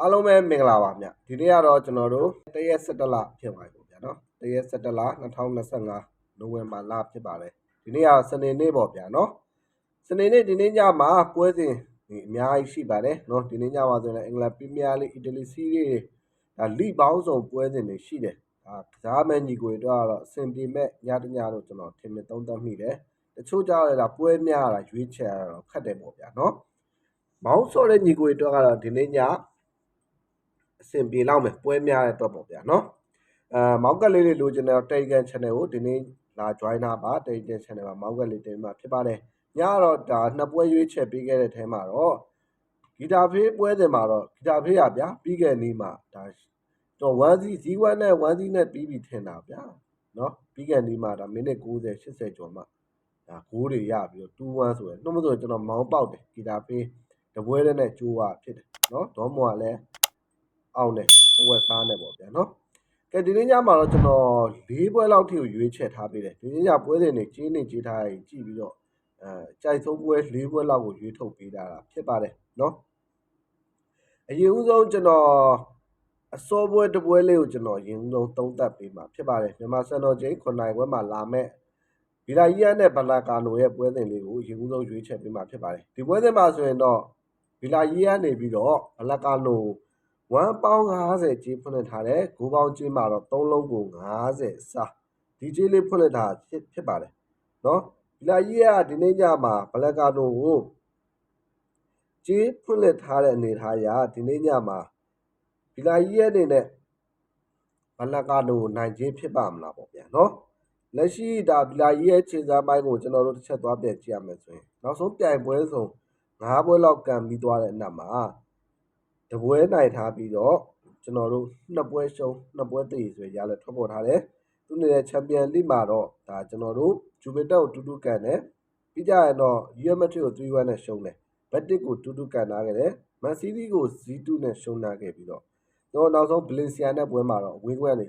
အားလုံးပဲမင်္ဂလာပါဗျဒီနေ့ကတော့ကျွန်တော်တို့တရက်17လဖြစ်ပါပြီပေါ့ဗျာနော်တရက်17လ2025နိုဝင်ဘာလဖြစ်ပါတယ်ဒီနေ့ကစနေနေ့ပေါ့ဗျာနော်စနေနေ့ဒီနေ့ညမှာပွဲစဉ်ဒီအများကြီးရှိပါတယ်နော်ဒီနေ့ညမှာဆိုရင်အင်္ဂလန်ပရီးမီးယားလိအီတလီစီးရီးဒါလိပေါင်းစုံပွဲစဉ်တွေရှိတယ်ဒါကစားမဲ့ညီကိုတွေတော့ကတော့အဆင်ပြေမဲ့ညတညတော့ကျွန်တော်ထင်မြင်သုံးသပ်မိတယ်တချို့ကြောင့်လည်းဒါပွဲများတာရွေးချယ်ရတော့ခက်တယ်ပေါ့ဗျာနော်မောင်းစော့တဲ့ညီကိုတွေတော့ကတော့ဒီနေ့ည အဆင်ပြေလောက်မယ်ပွဲများတဲ့အတွက်ပေါ့ဗျာနော်အဲမောက်ကက်လေးလေးလိုချင်တဲ့ Telegram channel ကိုဒီနေ့လာ join တာပါ Telegram channel မှာမောက်ကက်လေးတင်မှာဖြစ်ပါတယ်ညတော့ဒါနှစ်ပွဲရွေးချက်ပေးခဲ့တဲ့ထဲမှာတော့ဂီတာဖေးပွဲတင်မှာတော့ဂီတာဖေးရဗျာပြီးခဲ့နေ့မှာဒါတော့1စီဇီ1နဲ့1စီနဲ့ပြီးပြီထင်တာဗျာနော်ပြီးခဲ့နေ့မှာဒါမိနစ်90 80ကျော်မှဒါဂိုးတွေရပြီးတော့2-1ဆိုရယ်နှုတ်မဆိုကျွန်တော်မောင်းပေါက်တယ်ဂီတာဖေးတပွဲတည်းနဲ့ကျိုးရဖြစ်တယ်နော်ဒေါမောကလည်း အောင်းနဲ့အဝက်စားနဲ့ပေါ့ဗျာနော်ကဲဒီနေ့ညမှာတော့ကျွန်တော်၄ပွဲလောက်ထိကိုရွေးချယ်ထားပေးတယ်ဒီနေ့ညပွဲစဉ်တွေကြီးနေကြီးထားရင်ကြည့်ပြီးတော့အဲကြိုက်ဆုံးပွဲ၄ပွဲလောက်ကိုရွေးထုတ်ပေးတာဖြစ်ပါတယ်နော်အရင်ဦးဆုံးကျွန်တော်အစောပွဲတပွဲလေးကိုကျွန်တော်ရင်ဦးဆုံးသုံးသပ်ပေးမှာဖြစ်ပါတယ်မြန်မာစံတော်ချိန်9ပွဲမှာလာမဲ့ဗီလာကြီးယားနဲ့ဘလာကာနိုရဲ့ပွဲစဉ်လေးကိုရင်ဦးဆုံးရွေးချယ်ပေးမှာဖြစ်ပါတယ်ဒီပွဲစဉ်မှာဆိုရင်တော့ဗီလာကြီးယားနေပြီးတော့ဘလာကာနိုကို 1ပေါင်း50ကြေးဖွင့်လှစ်ထားတယ်9ပေါင်းကြေးမှာတော့3လုံးကို50စာဒီကြေးလေးဖွင့်လှစ်တာဖြစ်ပါတယ်နော်ဒီလာကြီးကဒီနေ့ညမှာဘလက်ကာတိုကိုကြေးဖွင့်လှစ်ထားတဲ့အနေထားအရဒီနေ့ညမှာဒီလာကြီးရဲ့အနေနဲ့ဘလက်ကာတိုနိုင်ခြင်းဖြစ်ပါမလားပေါ့ဗျာနော်လက်ရှိဒါဒီလာကြီးရဲ့ခြေစားပိုင်းကိုကျွန်တော်တို့တစ်ချက်သွားပြန်ကြည့်ရမယ်ဆိုရင်နောက်ဆုံးပြိုင်ပွဲဆုံး၅ပွဲလောက်ကန်ပြီးသွားတဲ့အနက်မှာ တပွဲနိုင်ထားပြီးတော့ကျွန်တော်တို့နှစ်ပွဲရှုံးနှစ်ပွဲတည်ဆိုရလဲထွက်ပေါ်ထားတယ်သူနေတဲ့ချန်ပီယံလိမှာတော့ဒါကျွန်တော်တို့ဂျူဗင်တက်ကိုတူတူကန်တယ်ပြီးကြရင်တော့ရီယယ်မက်ဒရစ်ကို3-1နဲ့ရှုံးတယ်ဘက်တစ်ကိုတူတူကန်ထားခဲ့တယ်မန်စီးတီးကို Z2 နဲ့ရှုံးထားခဲ့ပြီးတော့တော့နောက်ဆုံးဘလင်ဆီယာနဲ့ပွဲမှာတော့ဝင်းခွန်းကနေ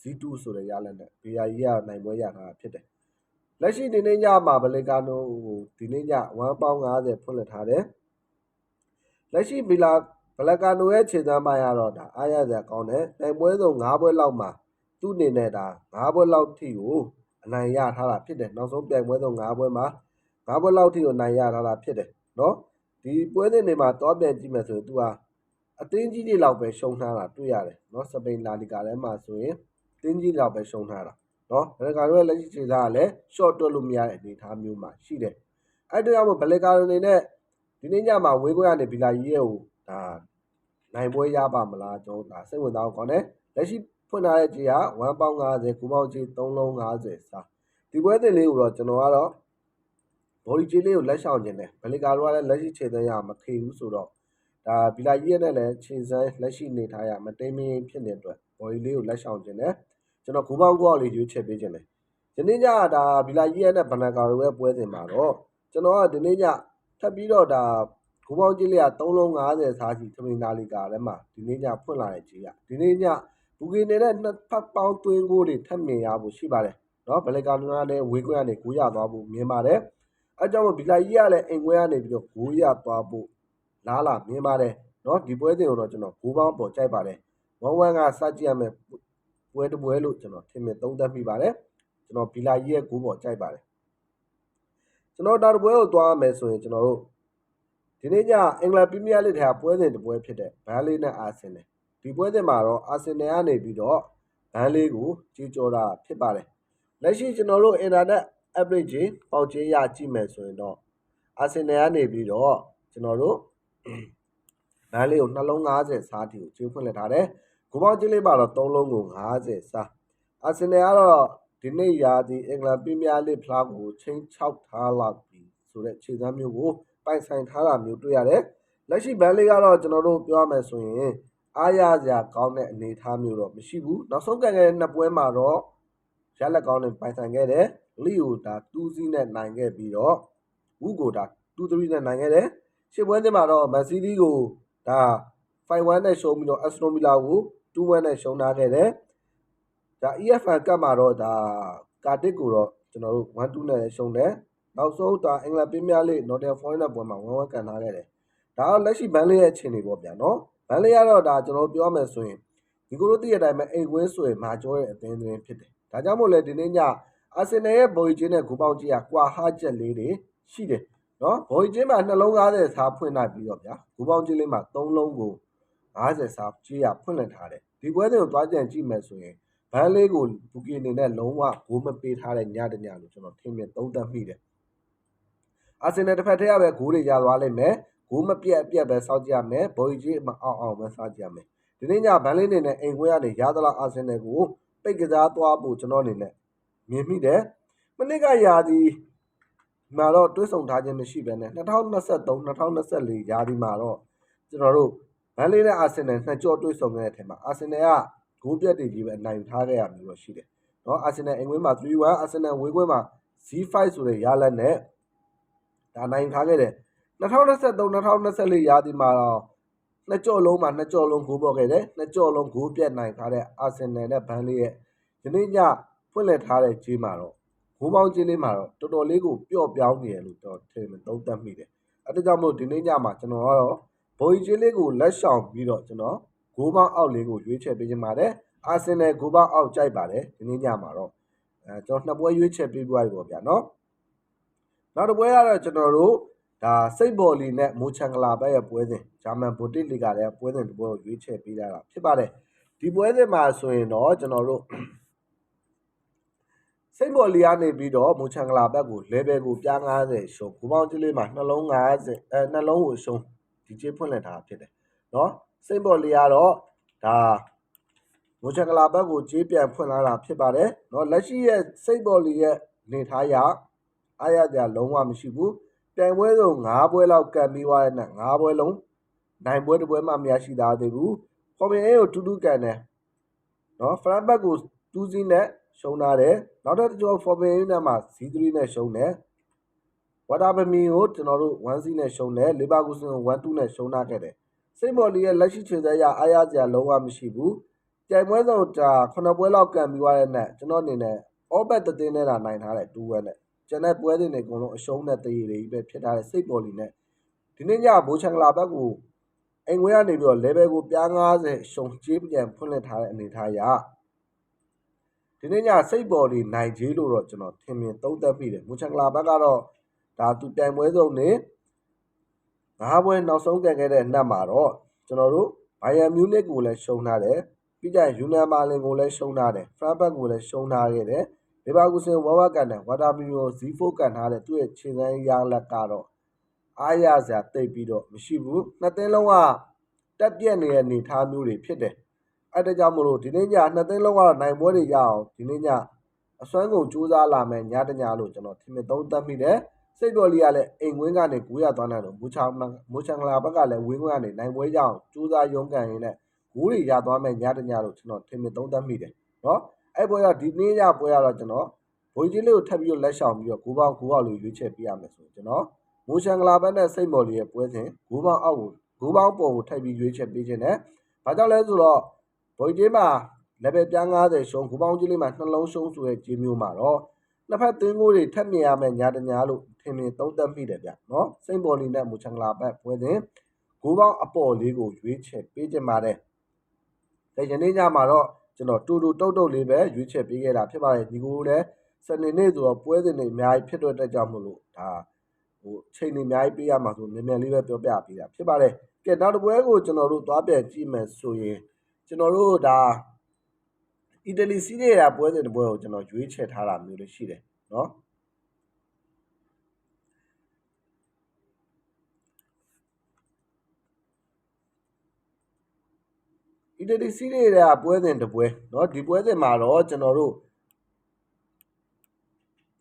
Z2 ဆိုတဲ့ရလက်နဲ့ဘေယာကြီးကနိုင်ပွဲရထားတာဖြစ်တယ်လက်ရှိဒီနေ့ညမှာဘလင်ကာနိုကိုဒီနေ့ည1ပေါင်း50ဖွင့်လှစ်ထားတယ်လက်ရှိဘီလာ ဘလကာနိုရဲ့ခြေစမ်းပိုင်းကတော့ဒါအားရစရာကောင်းတယ်တိုင်ပွဲဆုံး၅ပွဲလောက်မှာသူ့အနေနဲ့ဒါ၅ပွဲလောက်ထိကိုအနိုင်ရထားတာဖြစ်တယ်နောက်ဆုံးပြိုင်ပွဲဆုံး၅ပွဲမှာ၅ပွဲလောက်ထိကိုနိုင်ရထားတာဖြစ်တယ်နော်ဒီပွဲစဉ်တွေမှာတော့ပြန်ကြည့်မယ်ဆိုရင်သူကအသင်းကြီးတွေလောက်ပဲရှုံးထားတာတွေ့ရတယ်နော်စပိန်လာလီဂါထဲမှာဆိုရင်အသင်းကြီးလောက်ပဲရှုံးထားတာနော်ဘလကာနိုရဲ့လက်ရှိခြေစားကလည်း short တွက်လို့မရတဲ့အနေအထားမျိုးမှာရှိတယ်အဲ့တော့ဘလကာနိုအနေနဲ့ဒီနေ့ညမှာဝေးခွင့်ကနေဘီလာကြီးရဲ့ကို ဒါနိုင်ပွဲရပါမလားကျွန်တော်ဒါစိတ်ဝင်စားအောင်ကောင်းတယ်လက်ရှိဖွင့်ထားတဲ့ကြေးက1ပေါင်း50ကူပေါင်းကြေး3လုံး50စာဒီပွဲတင်လေးကိုတော့ကျွန်တော်ကတော့ဘော်ဒီကြေးလေးကိုလက်ရှောင်ခြင်းတယ်ဘလီကာတို့ကလည်းလက်ရှိခြေသွင်းရမခေဘူးဆိုတော့ဒါဘီလာကြီးရဲ့နဲ့လည်းခြေစမ်းလက်ရှိနေထားရမတိမ်မင်းဖြစ်နေတဲ့အတွက်ဘော်ဒီလေးကိုလက်ရှောင်ခြင်းတယ်ကျွန်တော်ကူပေါင်းကူအောင်လေးရွေးချက်ပေးခြင်းတယ်ဒီနေ့ညဒါဘီလာကြီးရဲ့နဲ့ဘနကာတို့ရဲ့ပွဲစဉ်မှာတော့ကျွန်တော်ကဒီနေ့ညထပ်ပြီးတော့ဒါ ဂိုးပေါင်းကြီးလေးက3လုံး50စားစီထမင်းသားလေးကလည်းမှဒီနေ့ညဖွင့်လာတဲ့ကြီးကဒီနေ့ညဘူကီနေတဲ့နှစ်ဖက်ပေါင်းသွင်းကိုတွေထပ်မြင်ရဖို့ရှိပါတယ်နော်ဘလကာနိုနဲ့ဝေးခွင့်ကနေကိုရသွားဖို့မြင်ပါတယ်အဲကြောင့်မို့ဘီလာကြီးကလည်းအိမ်ခွဲကနေပြီးတော့ကိုရသွားဖို့လားလာမြင်ပါတယ်နော်ဒီပွဲစဉ်ကိုတော့ကျွန်တော်ဂိုးပေါင်းပေါ်ကြိုက်ပါတယ်ဝမ်ဝမ်ကစကြည့်ရမယ်ပွဲတစ်ပွဲလို့ကျွန်တော်ထင်မြင်သုံးသပ်မိပါတယ်ကျွန်တော်ဘီလာကြီးရဲ့ဂိုးပေါ်ကြိုက်ပါတယ်ကျွန်တော်ဒါတပွဲကိုသွားရမယ်ဆိုရင်ကျွန်တော်တို့ ဒီနေ့ညအင်္ဂလန်ပရီးမီးယားလိဂ်ထဲကပွဲစဉ်တစ်ပွဲဖြစ်တဲ့ဘန်လေးနဲ့အာဆင်နယ်ဒီပွဲစဉ်မှာတော့အာဆင်နယ်ကနေပြီးတော့ဘန်လေးကိုကြီးကြောတာဖြစ်ပါတယ်လက်ရှိကျွန်တော်တို့အင်တာနက် average ပေါက်ကျေးရကြည့်မယ်ဆိုရင်တော့အာဆင်နယ်ကနေပြီးတော့ကျွန်တော်တို့ဘန်လေးကိုနှလုံး90စားတီကိုကျွေးဖွင့်လက်ထားတယ်ဂိုးပေါင်းကြီးလေးပါတော့3လုံးကို90စားအာဆင်နယ်ကတော့ဒီနေ့ရာသီအင်္ဂလန်ပရီးမီးယားလိဂ်ဖလားကိုချင်းချောက်ထားလောက်ပြီဆိုတဲ့ခြေစမ်းမျိုးကို ပိုင်ဆိုင်ထားတာမျိုးတွေ့ရတယ်လက်ရှိဘန်လေးကတော့ကျွန်တော်တို့ပြောရမယ်ဆိုရင်အားရစရာကောင်းတဲ့အနေအထားမျိုးတော့မရှိဘူးနောက်ဆုံးကန်ခဲ့တဲ့နှစ်ပွဲမှာတော့ရလက်ကောင်းနဲ့ပိုင်ဆိုင်ခဲ့တယ်လီယိုဒါ2စီးနဲ့နိုင်ခဲ့ပြီးတော့ဝူကိုဒါ2-3နဲ့နိုင်ခဲ့တယ်ရှစ်ပွဲတင်မှာတော့မန်စီးတီးကိုဒါ5-1နဲ့ရှုံးပြီးတော့အက်စတိုမီလာကို2-1နဲ့ရှုံးထားခဲ့တယ်ဒါ EFL ကပ်မှာတော့ဒါကာတစ်ကိုတော့ကျွန်တော်တို့1-2နဲ့ရှုံးတယ် နောက်ဆုံးဒါအင်္ဂလန်ပရီးမီးယားလိဂ် Nottingham Forest နဲ့ပွဲမှာဝမ်းဝမ်းကန်ထားခဲ့တယ်ဒါကလက်ရှိဘန်လေးရဲ့အခြေအနေပေါ့ဗျာနော်ဘန်လေးကတော့ဒါကျွန်တော်ပြောမယ်ဆိုရင်ဒီကိုလိုတည့်ရတဲ့အတိုင်းပဲအိမ်ကွင်းဆိုရင်မာကျောရဲ့အသင်းသွင်းဖြစ်တယ်ဒါကြောင့်မို့လဲဒီနေ့ညအာဆင်နယ်ရဲ့ဘော်ဂျီချင်းနဲ့ဂူပေါင်းကြီးကကွာဟာချက်လေးတွေရှိတယ်နော်ဘော်ဂျီချင်းမှာနှလုံး90စားဖွင့်လိုက်ပြီးတော့ဗျာဂူပေါင်းကြီးလေးမှာ3လုံးကို90စားကြီးရဖွင့်လိုက်ထားတယ်ဒီပွဲတွေကိုသွားကြံကြည့်မယ်ဆိုရင်ဘန်းလေးကိုဘူကီအနေနဲ့လုံးဝဂိုးမပေးထားတဲ့ညတညလို့ကျွန်တော်ထင်မြင်သုံးသပ်မိတယ် အာဆင်နယ်တစ်ဖက်တည်းကပဲဂိုးတွေရသွားလိမ့်မယ်ဂိုးမပြက်အပြက်ပဲစောင့်ကြည့်ရမယ်ဘော်ဂျီချင်းမအောင်အောင်ပဲစောင့်ကြည့်ရမယ်ဒီနေ့ညဘန်းလေးနေနဲ့အိမ်ခွဲကနေရသလားအာဆင်နယ်ကိုပိတ်ကစားသွားဖို့ကျွန်တော်အနေနဲ့မြင်မိတယ်မနစ်ကရာသီမှာတော့တွဲဆောင်ထားခြင်းမရှိဘဲနဲ့2023 2024ရာသီမှာတော့ကျွန်တော်တို့ဘန်လေးနဲ့အာဆင်နယ်နှစ်ကြော့တွဲဆောင်ခဲ့တဲ့အထက်မှာအာဆင်နယ်ကဂိုးပြတ်တွေကြီးပဲအနိုင်ယူထားခဲ့ရမျိုးတော့ရှိတယ်။နော်အာဆင်နယ်အင်္ဂွင်းမှာ3-1အာဆင်နယ်ဝေးကွင်းမှာ Z5 ဆိုတဲ့ရလက်နဲ့ ဒါနိုင်ယူထားခဲ့တယ်။2023 2024ရာသီမှာတော့နှစ်ကြော့လုံးမှာနှစ်ကြော့လုံးဂိုးပေါ်ခဲ့တယ်။နှစ်ကြော့လုံးဂိုးပြတ်နိုင်ထားတဲ့အာဆင်နယ်နဲ့ဘန်လေးရဲ့ဒီနေ့ညဖွင့်လှစ်ထားတဲ့ဂျေးမှာတော့ဘိုးပေါင်းကြီးလေးမှာတော့တော်တော်လေးကိုပျော့ပြောင်းနေတယ်လို့တော့ထင်သုံးသပ်မိတယ်။အဲဒါကြောင့်မို့ဒီနေ့ညမှာကျွန်တော်ကတော့ဘိုးကြီးလေးကိုလက်ဆောင်ပြီးတော့ကျွန်တော်ဂိုးပေါင်းအောက်လေးကိုရွေးချယ်ပေးခြင်းပါတယ်။အာဆင်နယ်ဂိုးပေါင်းအောက်ကြိုက်ပါတယ်ဒီနေ့ညမှာတော့အဲကျွန်တော်နှစ်ပွဲရွေးချယ်ပေးပြရပြီပေါ့ဗျာနော်။ နောက်တစ်ပွဲကတော့ကျွန်တော်တို့ဒါစိတ်ပေါ်လီနဲ့မိုးချန်ဂလာဘက်ရဲ့ပွဲစဉ်ဂျာမန်ဗိုတစ်လီဂါရဲ့ပွဲစဉ်တစ်ပွဲကိုရွေးချယ်ပေးလာတာဖြစ်ပါတယ်ဒီပွဲစဉ်မှာဆိုရင်တော့ကျွန်တော်တို့စိတ်ပေါ်လီကနေပြီးတော့မိုးချန်ဂလာဘက်ကို level ကိုပြား90ရှုံးကိုပေါင်းကျလေးမှာနှလုံး90အဲနှလုံးကိုရှုံးဒီကျေးဖွင့်လှစ်တာဖြစ်တယ်နော်စိတ်ပေါ်လီကတော့ဒါမိုးချန်ဂလာဘက်ကိုကျေးပြန်ဖွင့်လာတာဖြစ်ပါတယ်နော်လက်ရှိရဲ့စိတ်ပေါ်လီရဲ့နေထားရ အားရကြလုံးဝမရှိဘူးပြိုင်ပွဲဆုံး၅ပွဲလောက်ကန်ပြီးွားတဲ့နဲ့၅ပွဲလုံးနိုင်ပွဲတစ်ပွဲမှမရရှိသားသေးဘူးဖော်မြင်ရေးကိုတူးတူးကန်တယ်နော်ဖရန်ဘက်ကို2စီးနဲ့ရှုံးထားတယ်နောက်တစ်ကြောဖော်မြင်ရေးနဲ့မှ Z3 နဲ့ရှုံးတယ်ဝါတာဘမီကိုကျွန်တော်တို့1စီးနဲ့ရှုံးတယ်လီဗာပူးစင်ကို1-2နဲ့ရှုံးထားခဲ့တယ်စိတ်မော်လီရဲ့လက်ရှိခြေစက်ရအားရစရာလုံးဝမရှိဘူးပြိုင်ပွဲဆုံးတာ9ပွဲလောက်ကန်ပြီးွားတဲ့နဲ့ကျွန်တော်အနေနဲ့ all bet တင်းနဲ့တာနိုင်ထားတဲ့2ဝက်နဲ့ ကျန်တဲ့ပွဲတွေနဲ့အကုန်လုံးအရှုံးနဲ့တည်ရည်ပဲဖြစ်ထားတဲ့စိတ်ပေါ်လီနဲ့ဒီနေ့ညဘိုးချန်ကလာဘက်ကိုအိမ်ခွဲကနေပြီးတော့ level ကိုပြား90ရှုံကြေးပြန်ဖွင့်လှစ်ထားတဲ့အနေထားရဒီနေ့ညစိတ်ပေါ်လီနိုင်ကြီးလို့တော့ကျွန်တော်ထင်မြင်သုံးသပ်မိတယ်မူချန်ကလာဘက်ကတော့ဒါသူပြိုင်ပွဲဆုံးနေငါးပွဲနောက်ဆုံးကန်ခဲ့တဲ့နှက်မှာတော့ကျွန်တော်တို့ဘိုင်ယန်မြူနစ်ကိုလည်းရှုံးထားတယ်ပြီးကြယူနန်မာလင်ကိုလည်းရှုံးထားတယ်ဖရန်ဘက်ကိုလည်းရှုံးထားခဲ့တယ် လီဗာပူးစင်ဝါဝကန်နဲ့ဝါတာမီယိုဇီဖိုကန်ထားတဲ့သူ့ရဲ့ခြေစမ်းရလက်ကတော့အားရစရာတိတ်ပြီးတော့မရှိဘူးနှစ်သင်းလုံးကတက်ပြက်နေတဲ့အနေထားမျိုးတွေဖြစ်တယ်အဲ့ဒါကြောင့်မလို့ဒီနေ့ညနှစ်သိန်းလုံးကတော့နိုင်ပွဲတွေရအောင်ဒီနေ့ညအစွမ်းကုန်စူးစမ်းလာမယ်ညတညလို့ကျွန်တော်ထင်မြင်သုံးသပ်မိတယ်စိတ်တော်လေးကလည်းအိမ်ဝင်းကနေကူရသွားနိုင်လို့မူချာမူချန်ကလာဘက်ကလည်းဝင်းဝင်းကနေနိုင်ပွဲရအောင်စူးစမ်းရုံးကန်ရင်းနဲ့ဂိုးတွေရသွားမယ်ညတညလို့ကျွန်တော်ထင်မြင်သုံးသပ်မိတယ်နော် အဲ့ပွဲကဒီနေ့ညပွဲကတော့ကျွန်တော်ဘိုးကြီးလေးကိုထပ်ပြီးတော့လက်ဆောင်ပြီးတော့ဂိုးပေါင်းဂိုးအောက်လို့ရွေးချယ်ပေးရမယ်ဆိုကျွန်တော်မူချန်ကလာဘက်နဲ့စိတ်မော်လေးရဲ့ပွဲစဉ်ဂိုးပေါင်းအောက်ကိုဂိုးပေါင်းပေါ်ကိုထပ်ပြီးရွေးချယ်ပေးခြင်းနဲ့ဘာကြောင့်လဲဆိုတော့ဘိုးကြီးမှာ level ပြား90ရှုံးဂူပေါင်းကြီးလေးမှာနှလုံးရှုံးဆိုတဲ့ကြီးမျိုးမှာတော့နှစ်ဖက်သွင်းကိုတွေထပ်မြင်ရမယ်ညာတညာလို့ထင်မြင်သုံးသပ်မိတယ်ဗျနော်စိန့်ပေါ်လီနဲ့မူချန်လာဘက်ပွဲစဉ်ဂူပေါင်းအပေါ်လေးကိုရွေးချယ်ပေးခြင်းပါတယ်ဒါယနေ့ညမှာတော့ ကျွန်တော်တူတူတုတ်တုတ်လေးပဲရွေးချယ်ပေးခဲ့တာဖြစ်ပါတယ်ဒီကိုလည်းစနေနေ့ဆိုတော့ပွဲစဉ်တွေအများကြီးဖြစ်တော့တက်ကြမလို့ဒါဟိုချိန်တွေအများကြီးပေးရမှာဆိုမြန်မြန်လေးပဲပြောပြပေးတာဖြစ်ပါတယ်ကဲနောက်တစ်ပွဲကိုကျွန်တော်တို့သွားပြန်ကြည့်မယ်ဆိုရင်ကျွန်တော်တို့ဒါအီတလီစီးတဲ့ပွဲစဉ်တစ်ပွဲကိုကျွန်တော်ရွေးချယ်ထားတာမျိုးလေးရှိတယ်နော် အီတလီစီးတဲ့ပွဲစဉ်တစ်ပွဲเนาะဒီပွဲစဉ်မှာတော့ကျွန်တော်တို့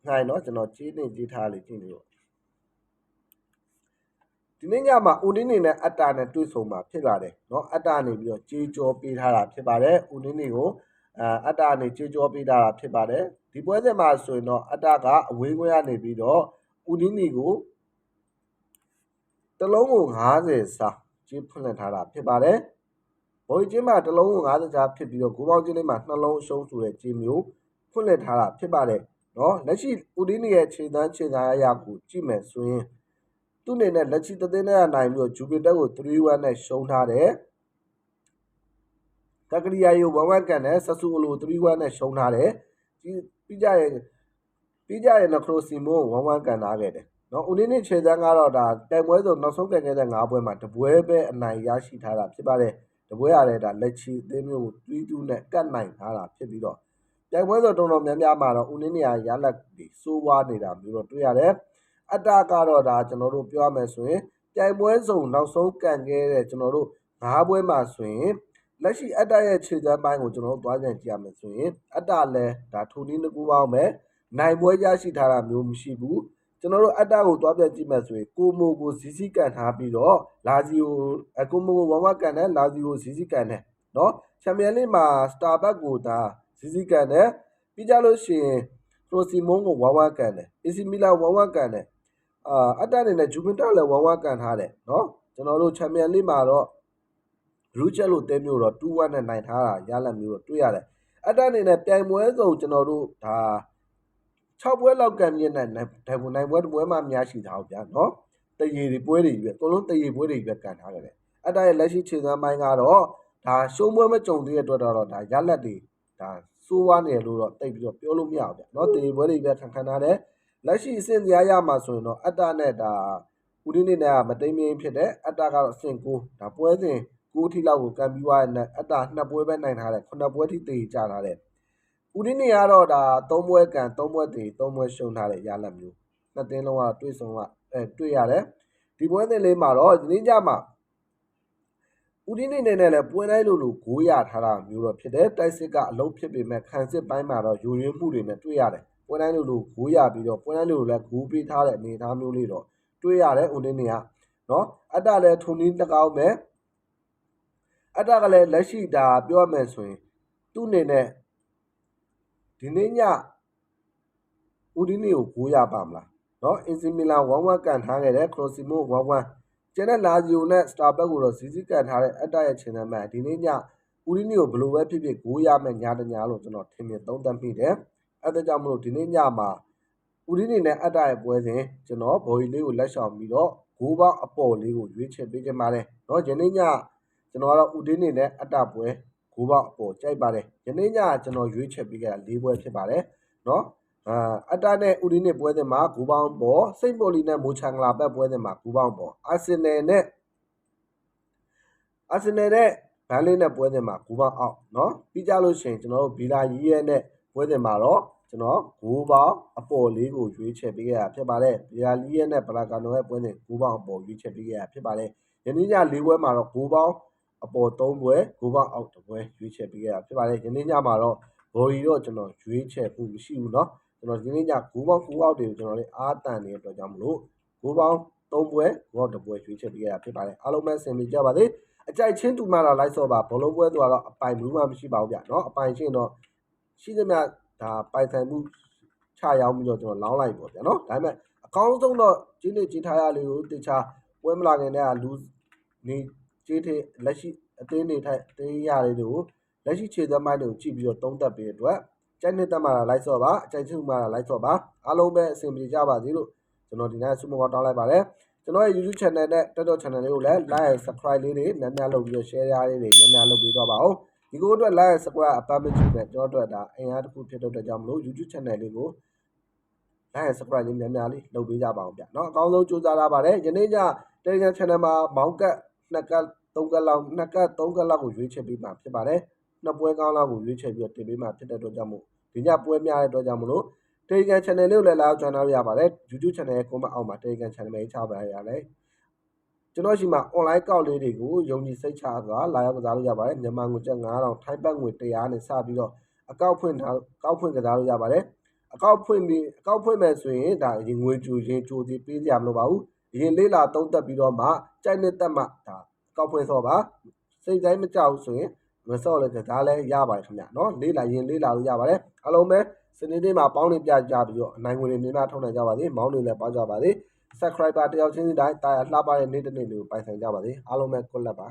နိုင်เนาะကျွန်တော်ကြီးနေကြီးထားလေးကြည့်နေတော့ဒီနေ့ညမှာဦးနင်းနေနဲ့အတ္တာနဲ့တွေ့ဆုံမှာဖြစ်ပါတယ်เนาะအတ္တာနေပြီးတော့ကြေးကြောပေးထားတာဖြစ်ပါတယ်ဦးနင်းနေကိုအာအတ္တာနေကြေးကြောပေးထားတာဖြစ်ပါတယ်ဒီပွဲစဉ်မှာဆိုရင်တော့အတ္တာကအဝေးခွဲကနေပြီးတော့ဦးနင်းနေကိုတလုံးကို90စာကြေးဖွင့်လှစ်ထားတာဖြစ်ပါတယ် မော်ရီကျင်းမှာတစ်လုံးကို50ကျားဖြစ်ပြီးတော့ကိုပေါင်းကျင်းလေးမှာနှလုံးရှုံးဆိုတဲ့ကျင်းမျိုးဖွင့်လှစ်ထားတာဖြစ်ပါတယ်နော်လက်ရှိဦးဒင်းရဲ့ခြေတန်းခြေသားအရာကိုကြည့်မယ်ဆိုရင်သူ့အနေနဲ့လက်ရှိသင်းနဲ့နိုင်ပြီးတော့ဂျူပီတာကို3-1နဲ့ရှုံးထားတယ်ကကရီယာယိုဝမ်ဝမ်ကန်နဲ့ဆဆူအလို3-1နဲ့ရှုံးထားတယ်ပြီးကြရဲ့ပြီးကြရဲ့နခရိုစီမိုဝမ်ဝမ်ကန်ထားခဲ့တယ်နော်ဦးလေးနဲ့ခြေစမ်းကတော့ဒါတိုင်ပွဲဆိုနောက်ဆုံးကန်ခဲ့တဲ့၅ပွဲမှာတပွဲပဲအနိုင်ရရှိထားတာဖြစ်ပါတယ်။ တပွဲရတယ်ဒါလက်ချီအသင်းမျိုးကို3-2နဲ့ကတ်နိုင်ထားတာဖြစ်ပြီးတော့တိုင်ပွဲဆိုတော်တော်များများမှာတော့ဦးနေနေရရလက်ဒီစိုးဝါးနေတာမျိုးတော့တွေ့ရတယ်အတ္တကတော့ဒါကျွန်တော်တို့ပြောရမယ်ဆိုရင်တိုင်ပွဲစုံနောက်ဆုံးကန်ခဲ့တဲ့ကျွန်တော်တို့၅ပွဲမှာဆိုရင်လက်ရှိအတ္တရဲ့ခြေစမ်းပိုင်းကိုကျွန်တော်တို့သွားကြည့်ကြည့်ရမယ်ဆိုရင်အတ္တလည်းဒါထိုနည်းတစ်ခုပေါင်းပဲနိုင်ပွဲရရှိထားတာမျိုးမရှိဘူး ကျွန်တော်တို့အတ္တကိုသွားပြကြည့်မယ်ဆိုရင်ကိုမိုကိုဇီစီကန်ထားပြီးတော့လာဇီယိုအကိုမိုကိုဝမ်ဝကန်နဲ့လာဇီယိုဇီစီကန်နဲ့နော်ချန်ပီယံလိမှာစတာဘတ်ကိုဒါဇီစီကန်နဲ့ပြီးကြလို့ရှိရင်ဖရိုစီမုန်ကိုဝမ်ဝကန်နဲ့အီစီမီလာဝမ်ဝကန်နဲ့အာအတ္တအနေနဲ့ဂျူဗင်တာလည်းဝမ်ဝကန်ထားတယ်နော်ကျွန်တော်တို့ချန်ပီယံလိမှာတော့ရူချက်လို့တဲမျိုးတော့2-1နဲ့နိုင်ထားတာရလက်မျိုးတော့တွေ့ရတယ်အတ္တအနေနဲ့ပြိုင်ပွဲစုံကျွန်တော်တို့ဒါ 6ပွဲလောက်ကံမြင့်တဲ့ဒါဘုံနိုင်ပွဲတစ်ပွဲမှများရှိသားဗျာနော်တရေတွေပွဲတွေပဲအကုန်လုံးတရေပွဲတွေပဲကန်ထားကြတယ်အတ္တရဲ့လက်ရှိခြေစမ်းပိုင်းကတော့ဒါရှုံးပွဲမကြုံသေးတဲ့အတွက်တော့ဒါရလက်တွေဒါစိုးဝါးနေလို့တော့တိတ်ပြီးတော့ပြောလို့မရဘူးဗျာနော်တရေပွဲတွေပဲခံခံထားတယ်လက်ရှိအဆင့်တရားရမှာဆိုရင်တော့အတ္တနဲ့ဒါဦးရင်းနဲ့ကမတိမ်မင်းဖြစ်တဲ့အတ္တကတော့အဆင့်9ဒါပွဲစဉ်9ထိလောက်ကိုကံပြီးွားတဲ့အတ္တနှစ်ပွဲပဲနိုင်ထားတယ်9ပွဲထိတေကြထားတယ် ဦးရင်းနေကတော့ဒါ3ပွဲကန်3ပွဲတေ3ပွဲရှုံးထားတဲ့ရလက်မျိုးနှစ်သင်းလုံးကတွေ့ဆုံကအဲတွေ့ရတယ်ဒီပွဲစဉ်လေးမှာတော့ဒီနေ့ညမှာဦးရင်းနေနဲ့လည်းပွဲတိုင်းလိုလိုဂိုးရထားတာမျိုးတော့ဖြစ်တယ်တိုက်စစ်ကအလုံးဖြစ်ပေမဲ့ခံစစ်ပိုင်းမှာတော့ယူရင်းမှုတွေနဲ့တွေ့ရတယ်ပွဲတိုင်းလိုလိုဂိုးရပြီးတော့ပွဲတိုင်းလိုလိုလည်းဂိုးပေးထားတဲ့အနေအထားမျိုးလေးတော့တွေ့ရတယ်ဦးရင်းနေကနော်အတ္တလည်းထုံနည်းတကောင်းပဲအတ္တကလည်းလက်ရှိဒါပြောရမယ်ဆိုရင်သူ့အနေနဲ့ ဒီနေ့ညဦးဒီနီကိုဂိုးရပါမလားနော်အင်စီမီလာ1 1ကန်ထားခဲ့တယ်ခရိုစီမို1 1ကျန်တဲ့လာဇီယိုနဲ့စတာဘက်ကိုတော့စီစီကန်ထားတဲ့အတ္တရဲ့ခြေနှမ်းမှာဒီနေ့ညဦးဒီနီကိုဘလို့ပဲဖြစ်ဖြစ်ဂိုးရမယ်ညာတညာလို့ကျွန်တော်ထင်မြင်သုံးသပ်မိတယ်အဲ့ဒါကြောင့်မလို့ဒီနေ့ညမှာဦးဒီနီနဲ့အတ္တရဲ့ပွဲစဉ်ကျွန်တော်ဘော်ရီလေးကိုလက်ဆောင်ပြီးတော့ဂိုးပေါင်းအပေါ်လေးကိုရွေးချယ်ပေးခြင်းပါတယ်နော်ယနေ့ညကျွန်တော်ကတော့ဦးဒီနီနဲ့အတ္တပွဲ 9ပေါက်ပေါ်ကြိုက်ပါတယ်ယနေ့ညကျွန်တော်ရွေးချက်ပေးခဲ့တာ၄ပွဲဖြစ်ပါတယ်နော်အာအတားနဲ့ဦးဒီနစ်ပွဲစဉ်မှာ9ပေါင်ပေါ်စိန့်ပိုလီနဲ့မိုချန်ဂလာဘက်ပွဲစဉ်မှာ9ပေါင်ပေါ်အာဆင်နယ်နဲ့အာဆင်နယ်နဲ့ဘန်လေးနဲ့ပွဲစဉ်မှာ9ပေါင်အောက်နော်ပြီးကြလို့ရှိရင်ကျွန်တော်တို့ဘီလာရီရဲနဲ့ပွဲစဉ်မှာတော့ကျွန်တော်9ပေါင်အပေါ်လေးကိုရွေးချယ်ပေးခဲ့တာဖြစ်ပါတယ်ဘီလာရီရဲနဲ့ဘလာကာနိုရဲ့ပွဲစဉ်9ပေါင်အပေါ်ရွေးချယ်ပေးခဲ့တာဖြစ်ပါတယ်ယနေ့ည၄ပွဲမှာတော့9ပေါင် အပေါ်၃ပွဲဂိုးပေါက်အောက်တစ်ပွဲရွေးချယ်ပေးခဲ့တာဖြစ်ပါတယ်ယနေ့ညမှာတော့ဘော်ရီတော့ကျွန်တော်ရွေးချယ်မှုမရှိဘူးเนาะကျွန်တော်ဒီနေ့ညဂိုးပေါက်ဂိုးအောက်တွေကိုကျွန်တော်လေးအားတန်နေတဲ့အတွက်ကြောင့်မလို့ဂိုးပေါက်၃ပွဲဂိုးအောက်တစ်ပွဲရွေးချယ်ပေးခဲ့တာဖြစ်ပါတယ်အားလုံးပဲဆင်ပြေကြပါစေအကြိုက်ချင်းတူမှတော့လိုက်စောပါဘောလုံးပွဲတော့အပိုင်ဘူးမှမရှိပါဘူးဗျเนาะအပိုင်ချင်းတော့ရှိသမျှဒါပိုင်ဆိုင်မှုချရောက်ပြီးတော့ကျွန်တော်လောင်းလိုက်ပေါ့ဗျာเนาะဒါပေမဲ့အကောင်းဆုံးတော့ကျင်းနေကျင်းထားရလေးကိုတခြားပွဲမလာခင်တည်းကလူနေ ကျေးထေလက်ရှိအသင်းတွေထိုက်အသင်းရလေးတွေကိုလက်ရှိခြေသက်မိုင်းတွေကိုကြည့်ပြီးတော့သုံးသပ်ပေးတဲ့အတွက်ကြိုက်နှစ်သက်မှာလိုက်စော့ပါအကြိုက်ချူမှာလိုက်စော့ပါအားလုံးပဲအဆင်ပြေကြပါစေလို့ကျွန်တော်ဒီနေ့ဆုမကောင်းတောင်းလိုက်ပါတယ်ကျွန်တော်ရဲ့ YouTube channel နဲ့ TikTok channel လေးကိုလည်း like subscribe လေးတွေများများလုပ်ပြီးတော့ share ရလေးတွေများများလုပ်ပေးသွားပါဦးဒီကိုအတွက် like subscribe အပမ်းမကြည့်ပဲကျွန်တော်တို့ဒါအင်အားတစ်ခုဖြစ်တဲ့အတွက်ကြောင့်မလို့ YouTube channel လေးကို like subscribe လေးများများလေးလုပ်ပေးကြပါအောင်ဗျเนาะအကောင်းဆုံးကြိုးစားရပါတယ်ယနေ့ည Telegram channel မှာမောင်းကတ် နှစ်ကတ်သုံးကတ်လောက်နှစ်ကတ်သုံးကတ်လောက်ကိုရွေးချယ်ပေးမှာဖြစ်ပါတယ်နှစ်ပွဲကောင်းလောက်ကိုရွေးချယ်ပြီးတော့တင်ပေးမှာဖြစ်တဲ့အတွက်ကြောင့်မို့ဒီညပွဲများတဲ့အတွက်ကြောင့်မလို့ Telegram channel လေးကိုလည်းလာရောက် join လုပ်ရပါတယ် YouTube channel ရဲ့ comment အောက်မှာ Telegram channel လေးချပါရရတယ်ကျွန်တော်ရှိမှာ online ကောက်လေးတွေကိုယုံကြည်စိတ်ချစွာလာရောက်ကစားလို့ရပါတယ်မြန်မာငွေကျပ်9000ထိုင်းဘတ်ငွေ100နဲ့စပြီးတော့အကောက်ဖွင့်ထားကောက်ဖွင့်ကစားလို့ရပါတယ်အကောက်ဖွင့်ပြီးအကောက်ဖွင့်မယ်ဆိုရင်ဒါရင်ငွေကြိုရင်ကြိုသေးပေးကြမလို့ပါဘူး ရင်လေးလာသုံးသက်ပြီးတော့မှကြိုက်နှစ်သက်မှဒါကောက်ဖွင့်စောပါစိတ်တိုင်းမကြောက်ဆိုရင်မစော့လည်းကစားလဲရပါတယ်ခင်ဗျเนาะလေးလာရင်လေးလာလို့ရပါတယ်အလုံးပဲစနေနေ့မှာပေါင်းနေပြကြပြီးတော့အနိုင်ငွေတွေများများထုတ်နိုင်ကြပါစေမောင်းတွေလည်းပေါကြပါစေ subscriber တယောက်ချင်းစီတိုင်းတာယာလှပတဲ့နေ့တစ်နေ့လေးကိုပိုင်ဆိုင်ကြပါစေအားလုံးပဲကွက်လက်ပါ